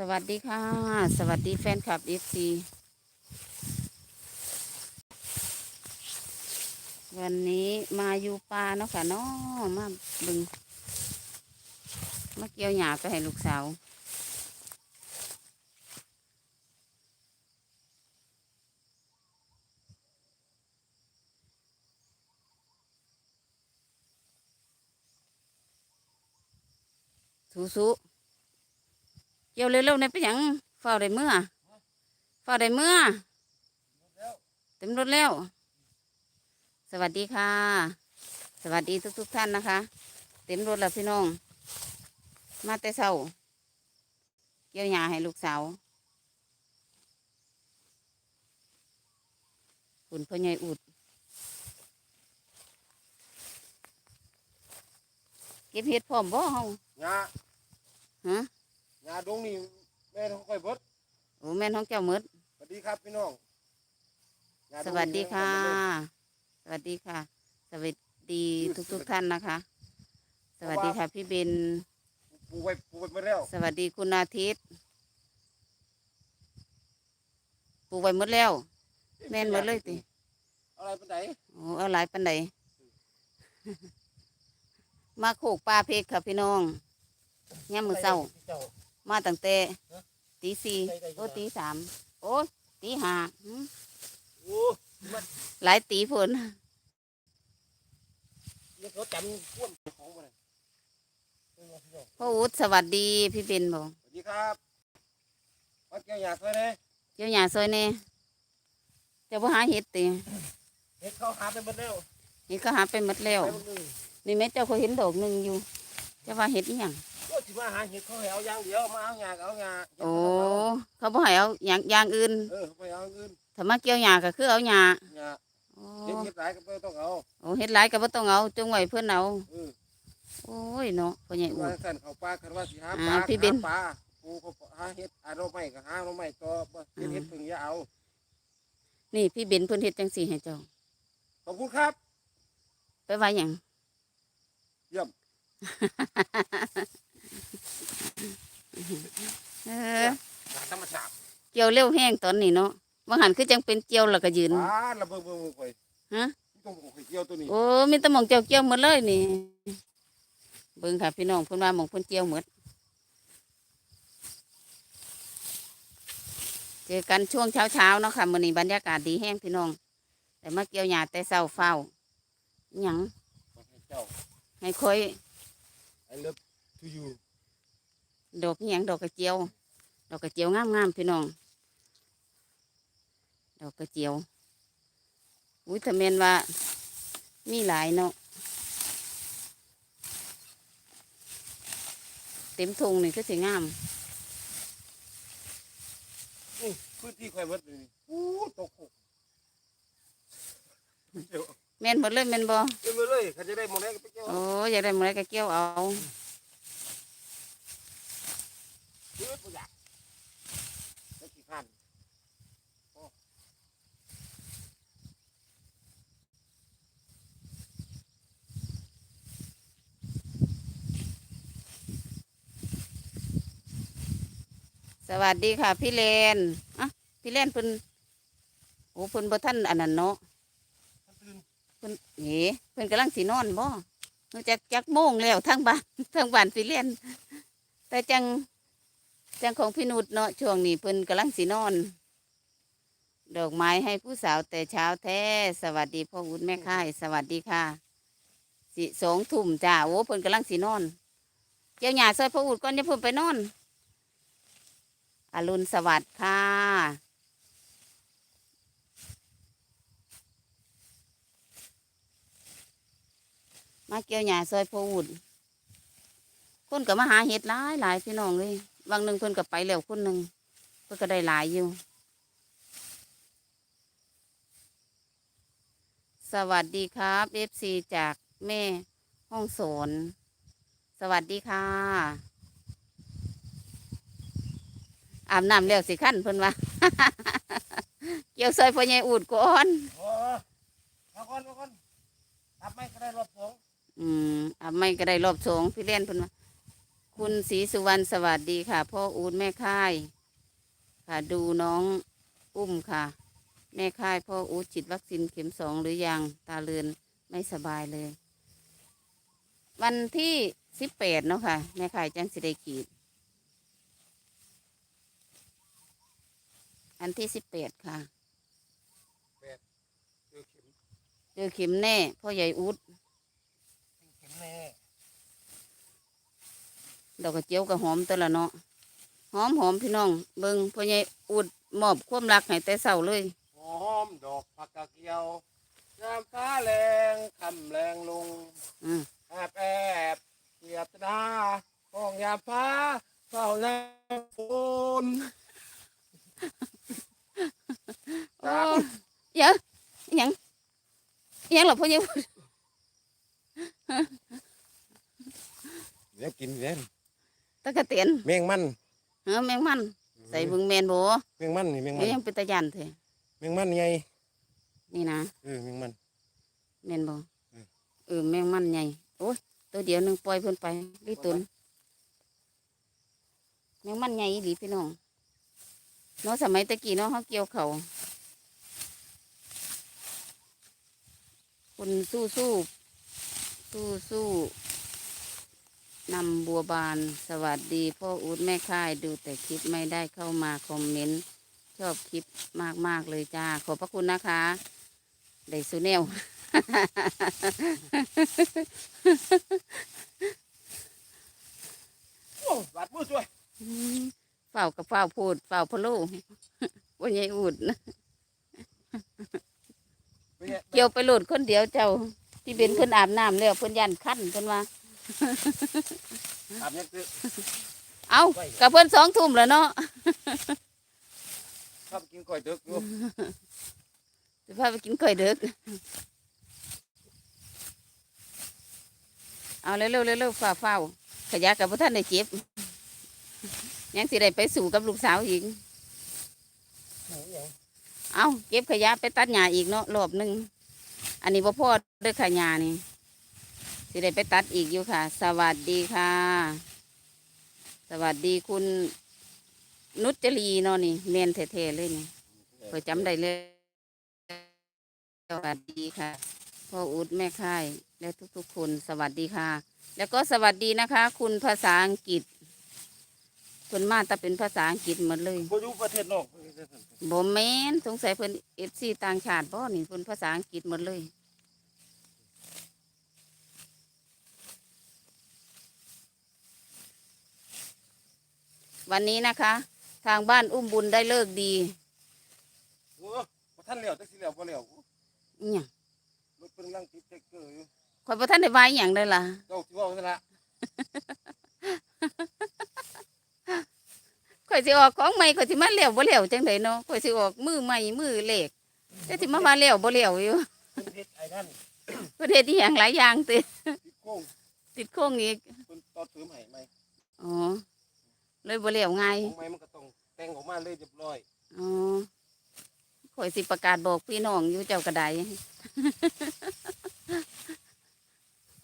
สวัสดีค่ะ สวัสดีแฟนคลับเอฟซีวันนี้มาอยู่ป่าเนาะค่ะนาะมาบึงมาเกี่ยวหญ้าไปให้ลูกสาวสูสูเกี่ยวเร็วๆในไปหยังเฝ้าได้เมื่อเฝ้าได้เมื่อเต็มรถแล้ว สวัสดีค่ะ สวัสดีทุกๆท่านนะคะ เต็มรถแล้วพี่น้อง มาแต่เช้าเกี่ยวหญ้าให้ลูกสาวคุณพ่อใหญ่อุดเก็บเห็ดพร้อมบ่เฮางาฮะ งาดงนี่แม่ของค่อยเบิดโอ้แม่นของเจ้าหมืดสวัสดีครับพี่น้องงาสวัสดีค่ะ แม่ของสวัสดีค่ะ สวัสดีทุกทุกๆท่านนะคะ สวัสดีค่ะพี่เบน ปลูกไว้ปลูกไว้หมาแล้วสวัสดีคุณอาทิตย์ปลูกไว้หมดแล้ว แม่นหมดเลยติอะไรปานไหนโอ้เอาหลายปันใดมาโขกปลาเพกค่ะพี่น้องย่ามมือเศร้า เจ้า มาตั้งแต่ฮะตีสี่ได้ได้โอ้ตีสามโอ้ยตีห้าหืมโอ้หลายตีผลนี่เขาจำพ่วงของมาเลยเป็นไงพี่น้องพ่ออุดสวัสดีพี่เบนบอกสวัสดีครับวัดแก้วหยาดเลยนะเจ้าหญ้าซอยแน่เจะบ่หาเห็ดติเห็ดเขาหาไปหมดแล้วเห็ดก็หาไปหมดแล้วไปหมดเลยนี่แม่เจ้าเขาเห็นดอกหนึ่งอยู่จะว่าเห็ดอีหยัง ก็สิมาหาเห็ดเขาให้เอาอย่างเดียวมาเอาหยาก็เอาหยาเห็ดโอ้เขาเขาบ่ให้เอาอย่างอย่างอื่นเออไปเอาอื่นถ้ามาเกี่ยวหญ้าก็คือเอาหญ้าหยาโอ้เห็ดเห็ดหลายก็ไม่ต้องเอาโอ้เห็ดหลายก็บ่ต้องเอาจงไว้เพิ่นเอาเออโอ้ยเนาะพ่อใหญ่อุว่าดสั่นเขาปลาคันว่าสิหาอ่าปลาพี่เบน หาปลาปูเขาหาเห็ดอาโนไม้ก็หาโนไม้ต่อบ่เห็ดเห็ดพึ่งอย่าเอานี่พี่เบนเพิ่นเฮ็ดจังซี่ให้เจ้าขอบคุณครับ ไปว่าหยัง เยี่ยม เออธรรมชาติเกี่ยวเร็วแห้งตอนนี้เนาะว่าหันคือจังเป็นเกี่ยวแล้วก็ยืนปลาระเบิดเบิ่งไปฮะต้องบอกให้เกี่ยวตัวนี้โอ้มีแต่หมองเจียวเกี่ยวหมดเลยนี่เบิ่งค่ะพี่น้องเพิ่นว่าหมองเพิ่นเกี่ยวหมดเจอกันช่วงเช้าเช้าๆเนาะค่ะมื้อนี้บรรยากาศดีแห้งพี่น้อง แต่มาเกี่ยวหญ้าแต่เช้าเฝ้าหยังให้เจ้าให้ค่อย I love to you ดอกหยังดอกกระเจียว ดอกกระเจียวงามๆพี่น้อง ดอกกระเจียว อุ้ยถ้าแม่นว่า มีหลายเนาะ เต็มทงนี่ก็สิงาม นี่พื้นที่ค่อยหมดเลยนี่อู้ตกหกเดี๋ยวแม่นหมดเลยแม่นบ่เกี่ยวไปเลยเขาจะได้หมดแล้วก็ไปเกี่ยวโอ้อยากได้หมดเลยก็เกี่ยวเอา เยอะประหยัดได้กี่พัน ส วัสดีค่ะ พี่เลนอะพี่เลนเพิ่นโอ้เพิ่นบ่ทันอันนั้นเนาะเพิ่นเอ๋เพิ่นกำลังสินอนบ่นอกจากจักโมงแล้วทางบ้านทางบ้านพี่เลนแต่จังจังของพี่นุชเนาะช่วงนี้เพิ่นกำลังสินอน ดอกไม้ให้ผู้สาวแต่เช้าแท้ สวัสดีพ่อวุฒิแม่ค่าย สวัสดีค่ะสิสองทุ่มจ้าโอ้เพิ่นกำลังสินอนเกี่ยวหญ้าซอยพ่อวุฒิก่อนอย่าเพิ่นไปนอน อรุณสวัสดิ์ค่ะมาเกี่ยวหญ้าซอยโพวุฒคนก็มาหาเห็ดหลายหลายพี่น้องเลยบางหนึ่งเพิ่นก็ไปแล้วคนหนึ่งเพิ่นก็ได้หลายอยู่ สวัสดีครับเอฟซีจากแม่ห้องสนสวัสดีค่ะ อาบน้ำแล้วสิขั้นเพิ่นว่า เกี่ยวซอยพ่อใหญ่อูดก่อนโอ้มาก่อนมาก่อนทำไม่ก็ได้รอบสองอืมอาบไม่ก็ได้รอบสองพี่เล่นเพิ่นว่า คุณศรีสุวรรณสวัสดีค่ะ พ่ออูดแม่ค่าย ค่ะดูน้องอุ้มค่ะ แม่ค่ายพ่ออูดฉีดวัคซีนเข็มสองหรือยังตาเลือนไม่สบายเลย วันที่สิบแปดเนาะค่ะ แม่ค่ายจังสิได้ขีด อันที่สิบแปดค่ะเจอเข็มเจอเข็มแน่พ่อใหญ่อูดเข็มแน่ดอกกระเจียวกับหอมตัวละเนาะหอมหอมพี่น้อง เบิงพ่อใหญ่อูดมอบความรักให้แต่เศร้าเลยหอมดอกผักกะเกียวยามฟ้าแรงคำแรงลงอืมแอบแอบเกียบตาห้องยามฟ้าเฝ้าน้ำฝน โอ้เยอะอิหยังอิห ยังเหรอพ่อใหญ่อูดเดี๋ยวกินเล่นตะกะเตียนแมงมันเออแมงมัน ใส่เบึงแมนโบแมงมันนี่แมงมัเอ้นยยังเป็นตะยันเถอะแมงมันไงนี่นะเออแมงมันแมนโบอืมเออแมงมันใหญ่โอ้ยตัวเดียวหนึ่งปล่อยเพิ่นไปรีตุนแมงมันใหญ่อีหลีพี่น้องเนาะสมัยตะกี้เนาะเขาเกี่ยวเขา คุณสู้สู้สู้สู้นำบัวบานสวัสดีพ่ออูดแม่ค่ายดูแต่คลิปไม่ได้เข้ามาคอมเมนต์ชอบคลิปมากๆเลยจ้า ขอบพระคุณนะคะได้สูแนวโอ้บาดมือช่วยเฝ้ากับเฝ้าพูดเฝ้าพะโลูว่าใหญ่อูดนะไป เนี่ยเกี่ยวไปโหลดคนเดียวเจ้า ที่เป็นเพิ่นอาบน้ำแล้วเพิ่นยันขั้นเพิ่นว่าอาบยังคือเอากับเพิ่นสองทุ่มแล้วเนาะชอบกินก๋วยเตี๋ยวอยู่จะพาไปกินก๋วยเด็กเอาเร็วๆเร็วๆฝ้าเฝ้าๆขยะกับพระท่านได้เจ็บยังสิได้ไปสู่กับลูกสาวอีกหมูหยัง เอาเก็บขยะไปตัดหญ้าอีกเนาะรอบหนึ่งอันนี้พ่อพ่อเด้อขยะนี่สิได้ไปตัดอีกอยู่ค่ะ สวัสดีค่ะ สวัสดีคุณนุชจรีเนาะนี่เมนเท่ๆเลยนี่เพื่อจำได้เลยสวัสดีค่ะพ่ออุดแม่ค่ายและทุกๆคนสวัสดีค่ะ แล้วก็สวัสดีนะคะ คุณภาษาอังกฤษ คนมาแต่เป็นภาษาอังกฤษหมดเลยบ่อยู่ประเทศนอกบ่แม่นสงสัยเพิ่นเอฟซีต่างชาติบ่นี่เพิ่นภาษาอังกฤษหมดเลยวันนี้นะคะ ทางบ้านอุ้มบุญได้เลิกดีโอ้บ่ท่านเหลียวจักสิเหลียวบ่เหลียวอหยังรถเพิ่นกำลังติดเทคเกอร์อยู่ข่อยบ่ทันได้ว่าอหย่างเลยล่ะเจ้าสิเว้าซั่นล่ะ ข่อยสิออกของใหม่ข่อยสิมาเลี้ยวบ่เลี้ยวจังไดเนาะข่อยสิออกมือใหม่มือเล็กแต่สิมามาเลี้ยวบ่เลี้ยวอยู่เพิ่นเฮ็ดไอ้นั่นประเทศที่อย่างหลายอย่างติติดโค้งติดโค้งอีกเพิ่นต่อเติมให้ใหม่อ๋อเลยบ่เลี้ยวง่ายของใหม่มันก็ต้องแต่งออกมาเลยเรียบร้อยอ๋อข่อยสิประกาศบอกพี่น้องอยู่เจ้ากระได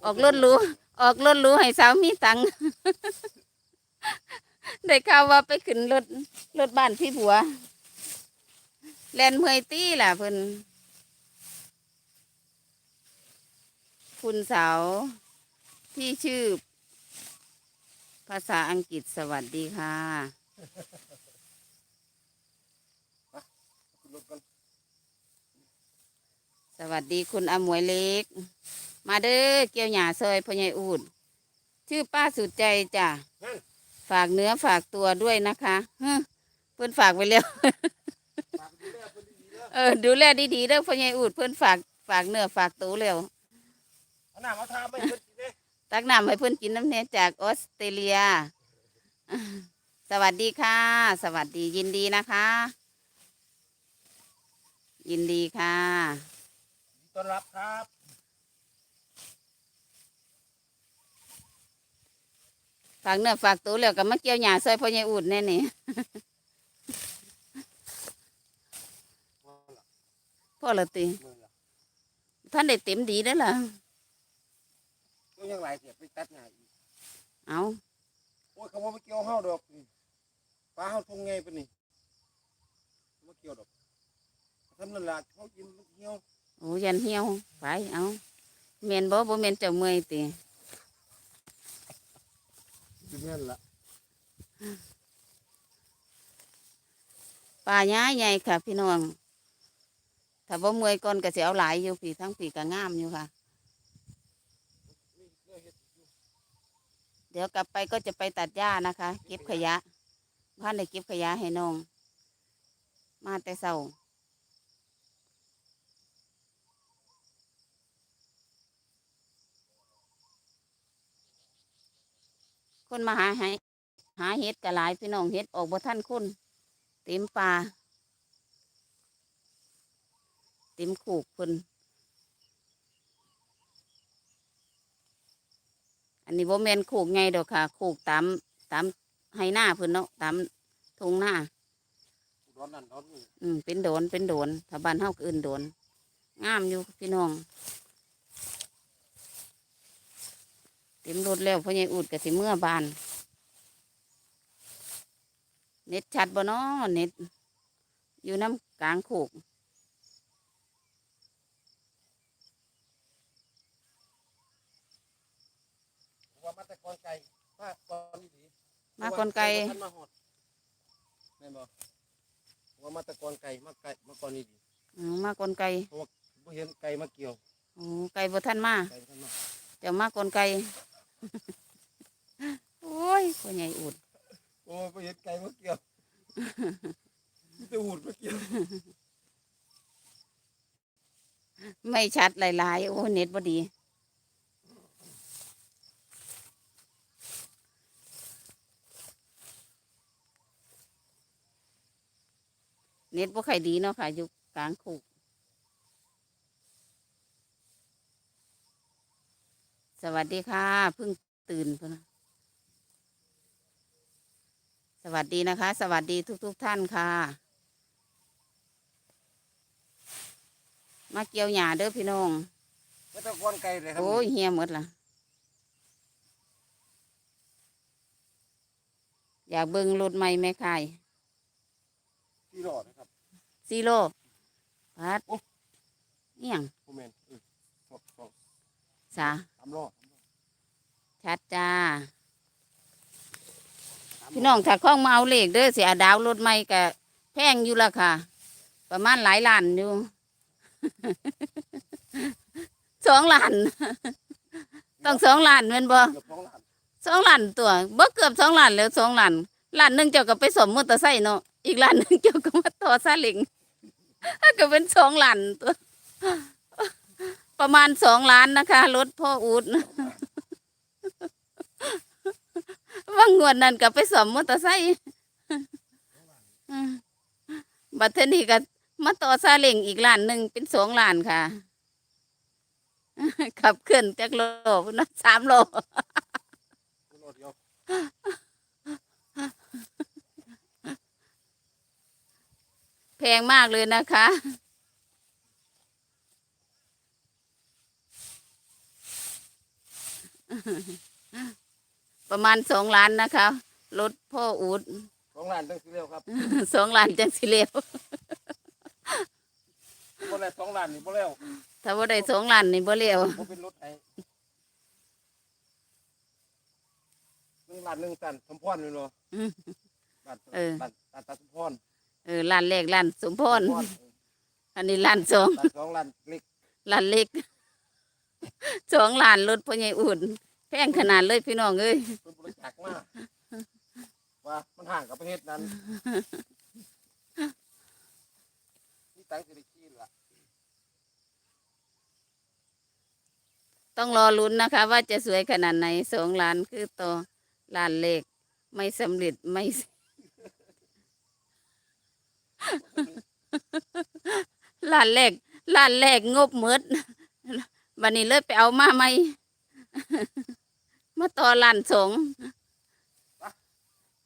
ออกรถหรู้ออกรถหรู้ให้สาวมีตังค์ ได้ข่าวว่าไปขึ้นรถรถบ้านพี่ผัว แลนเมอยตี้ล่ะเพิ่นคุณสาวที่ชื่อ ภาษาอังกฤษสวัสดีค่ะสวัสดีคุณอมวยเล็ก มาเด้อเกี่ยวหยาซอยพ่อใหญ่อูด ชื่อป้าสุดใจจ้ะ ฝากเนื้อฝากตัวด้วยนะคะฮึเพื่อนฝากไปแล้วฝากดูแลเพิ่นดีๆเด้อเออดูแลดีๆเด้อพ่อใหญ่อูดเพื่อนฝากฝากเนื้อฝากตัวแล้วเอาน้ำเอาทาไปเพิ่นกินเด้ตักน้ำให้เพื่อนกินน้ำเนยจากออสเตรเลีย สวัสดีค่ะ สวัสดียินดีนะคะ ยินดีค่ะยินดีต้อนรับครับ ฝากเนื้อฝากตัวแล้วก็มาเกี่ยวหยาซอยพ่อใหญ่อูดแน่นี่ว่าล่ะพ่อละตีมื้อละท่านได้เต็มดีแล้วล่ะก็ยังหลายเสียไปตัดหญ้าอีกเอาโอ้ยเขาบ่มาเกี่ยวเฮาดอกนี่ปลาเฮาทงไงปะนี่บ่มาเกี่ยวดอกทำนั่นล่ะเขากินมันเหี่ยวโอ้ยันเหี่ยวไปเอาเมนบ่บ่เมนเจ้าเมื่อยติ สิแม่นล่ะปลาย้ายใหญ่ค่ะ พี่น้อง ถ้าบ่เมื่อยก่อนก็สิเอาหลายอยู่ปีทั้งปีก็งามอยู่ค่ะ เดี๋ยวกลับไปก็จะไปตัดหญ้านะคะ เก็บขยะบ้านได้เก็บขยะให้น้อง มาแต่เช้า คนมาหาให้หาเห็ดกะหลายพี่น้องเห็ดออกบ่ท่านคนเต็มป่าเต็มขูกเพิ่นอันนี้บ่แม่นขูกไงดอกค่ะขูกตามตามให้หน้าเพิ่นเนาะตามทงหน้าร้อนนั่นร้อนนี่อืมเป็นโดนเป็นโดนถ้าบ้านเฮาก็เอื่นโดนงามอยู่พี่น้อง เต็มรถแล้วพ่อใหญ่อุดก็สิเมื่อบาน เน็ตชัดบ่เนาะเน็ต อยู่น้ำกลางโขกว่ามาแต่ก่อนไก่มาก่อนนี่ดีมาคนไกลท่านมาฮอดแม่นบ่ว่ามาแต่ก่อนไก่มาไก่มาก่อนนี่ดีอืมมากลไกบ่เห็นไก่มาเกี่ยวโอ้ไก่บ่ท่านมาไก่บ่ทันมา เดี๋ยวมากลไกโอ้ ยพ่อใหญ่อุดโอ้ยบ่เห็นไก่มาเกี่ยวมีแต่หูดมาเกี่ยวไม่ชัดหลายๆ โอ้เน็ตบ่ดีเน็ตบ่ค่อยดีเนาะค่ะ อยู่กลางคุกสวัสดีค่ะ เพิ่งตื่นพุ่นนะ สวัสดีนะคะ สวัสดีทุกๆทท่านค่ะ มาเกี่ยวหญ้าเด้อพี่น้องมาแต่ก่อนไก่เลยครับโอ้ยเฮียหมดละอยากเบิ่งรถใหม่แม่ขายที่รอดนะครับซีโร่พัดโอ้เอียงบ่แม่นเออสองสองสาสามรอบชัดจ้า พี่น้องถ้าคล้องมาเอาเลขเด้อเสียดาวรถใหม่กะแพงอยู่ละค่ะ ประมาณหลายล้านอยู่ สองล้านต้องสองล้านแม่นบ่เกือบสองล้านสองล้านตัวบ่เกือบสองล้านแล้วสองล้านล้านหนึ่งเจ้าก็ไปสมมอเตอร์ไซค์เนาะอีกล้านหนึ่งเจ้าก็มาต่อซาเลิงก็เป็นสองล้านตัว ประมาณสองล้านนะคะรถพ่ออูด ว่างวดนั้นก็ไปสมมอเตอร์ไซค์บัดเทอนี้ก็มาต่อซาเลิงอีกล้านหนึ่งเป็นสองล้านค่ะ ขับเคลื่อนจากโลพุ่นนะสามโลรอบเดียวแพงมากเลยนะคะ ประมาณสองล้านนะคะรถพ่ออูดสองล้านตั้งสิเร็วครับสองล้านจังสิเลวบ่แล้วสองล้านนี่บ่แล้วถ้าว่าได้สองล้านนี่บ่เลวบ่เป็นรถไถหนึ่งล้านหนึ่งตันสมพรนี่เนาะอืมล้านเออล้านล้านตาสมพรเออล้านแรกล้านสมพรสมพรอันนี้ล้านสองล้านสองล้านเล็กล้านเล็กสองล้านรถพ่อใหญ่อุ่นแพงขนาดเลยพี่น้องเอ้ยเพิ่นบริจาคมาว่ามันห่างกับประเทศนั้นนี่ตังค์สิได้กินล่ะต้องรอลุ้นนะคะ ว่าจะสวยขนาดไหนสองล้านคือต่อล้านเลขไม่สำเร็จไม่ ล้านแรกล้านแรกงบหมดบันนี้เลยไปเอามาไหม มาต่อล้านสอง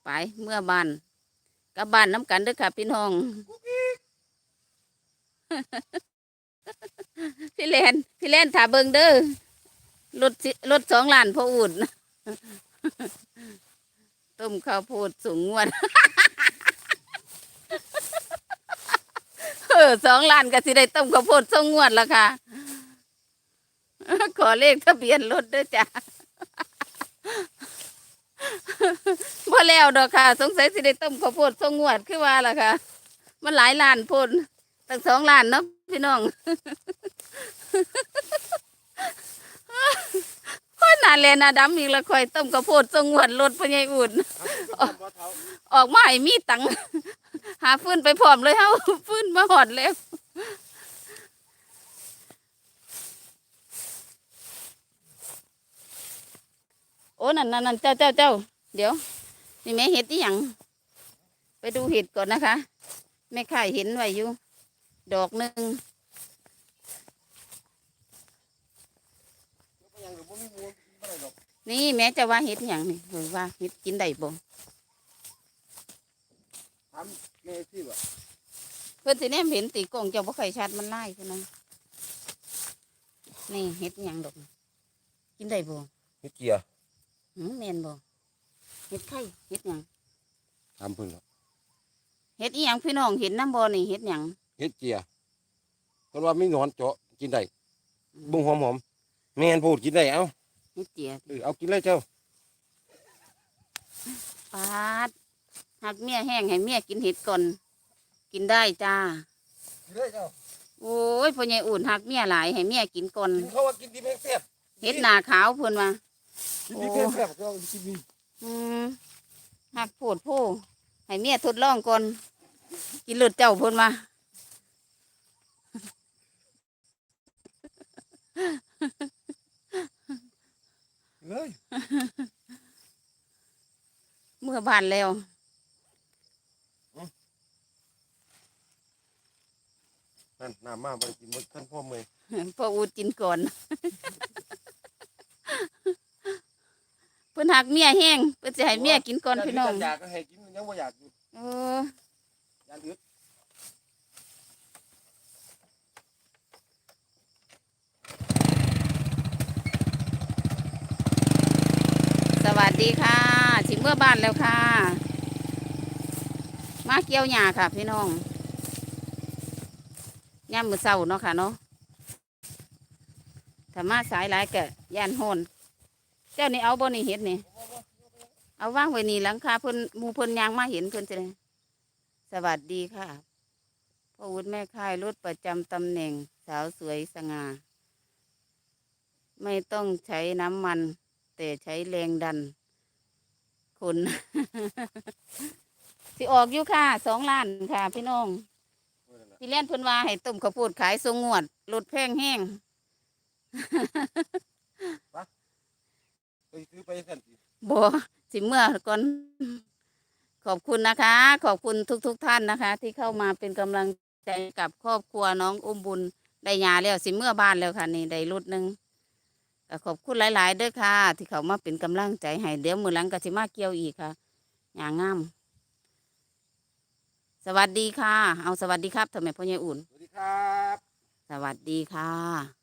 ไปเมื่อบ้านกลับบ้านน้ำกันเด้อค่ะพี่น้องพี่เลนพี่เลนถาเบิงเด้อรถสิรถสองล้านพออุ่นต้มข้าวโพดสูงงวดเออสองล้านก็สิได้ต้มข้าวโพดสูงงวดแล้วค่ะ ขอเลขทะเบียนรถด้วยจ้ะ บ่แล้วดอกค่ะ สงสัยสิได้ต้มข้าวโพดสูงงวดคือว่าล่ะค่ะ มันหลายล้านโพดตั้งสองล้านเนาะพี่น้องพ่อนาแลนาดำอีกและคอยต้มข้าวโพดสูงงวดรถพ่อใหญ่อุ่นเอาไปทำบ่เท้าออกมาให้มีตังค์หาฟืนไปพร้อมเลยเฮาฟืนมาหอดแล้ว โอ้นั่นนั่นนั่นเจ้าเจ้าเจ้าเดี๋ยว นี่แม่เห็ดที่ยังไปดูเห็ดก่อนนะคะแม่ข่ายเห็นไว้อยู่ ดอกหนึ่งเอาไปยังหรือบ่มีหมูบ่ได้ดอกนี่แม่จะว่าเห็ดหยังนี่เออว่าเห็ดกินได้บ่ถามแม่สิว่าเพื่อนสิแนมเห็นตีกล้องเจ้าบ่ค่อยชัดมันไล่เพื่อนนะนี่เห็ดหยังดอก กินได้บ่เฮ็ดเกียร์หืม แม่นบ่เห็ดไข่เห็ดหยังถามเพิ่นล่ะเห็ดอีหยังพี่น้องเห็นน้ำบ่นี่เห็ดหยังเฮ็ดเกียร์เพิ่นว่ามีหนอนเจาะกินได้บุ้งหอมๆแม่นพูดกินได้เอ้าเห็ดเจียเออเอากินเลยเจ้าปาดหักเมียแห้งให้เมียกินเห็ดก่อนกินได้จ้า กินเลยเจ้าโอ้ยพ่อใหญ่อุ่นหักเมียหลายให้เมียกินก่อนกินเขาว่ากินดีแม่งแซ่บเห็ดหน้าขาวเพิ่นว่า กินดีแม่งแซ่บก็กินดีอืมหักโพดโพให้เมียทดลองก่อน กินเลือดเจ้าเพิ่นมาเลยเมื่อบานแล้วนั่นน้ำมาบ่ได้กินบ่ทันพ่อเมอยพ่ออูดกินก่อนเพิ่นหักเมียแห้งเพิ่นจะให้เมียกินก่อนพี่น้องอยากก็ให้กินยังบ่อยากอยู่เออยานอึดสวัสดีค่ะชิมเมื่อบ้านแล้วค่ะ มาเกี่ยวหญ้าค่ะ พี่น้องย่ามมือเศร้าเนาะค่ะเนาะถ้ามาสายหลายกะย่านโหน เจ้านี่เอาบ่นี่เห็ดนี่ เอาว่างไว้นี่หลังคาเพิ่นหมูเพิ่นยางมาเห็นเพิ่นจะเลยสวัสดีค่ะพ่อวุฒิแม่ค่ายรถประจำตำแหน่งสาวสวยสง่า ไม่ต้องใช้น้ำมัน แต่ใช้แรงดันคนสิออกอยู่ค่ะสองล้านค่ะ พี่น้องพี่เล่นเพิ่นว่าให้ต้มข้าวโพดขายทรงงวดลดแพงแห้ง ซื้อไปสั่นสิบ่สิเมื่อก่อนขอบคุณนะคะ ขอบคุณทุกๆทท่านนะคะ ที่เข้ามาเป็นกำลังใจกับครอบครัวน้องอุ้มบุญได้ยาแล้วสิเมื่อบ้านแล้วค่ะนี่ได้รุดหนึ่งก็ขอบคุณหลายๆเด้อค่ะ ที่เขามาเป็นกำลังใจให้เดี๋ยวมือหลังก็สิมาเกี่ยวอีกค่ะอย่างงามสวัสดีค่ะ เอาสวัสดีครับทำไมพ่อใหญ่อุ่น สวัสดีครับ สวัสดีค่ะ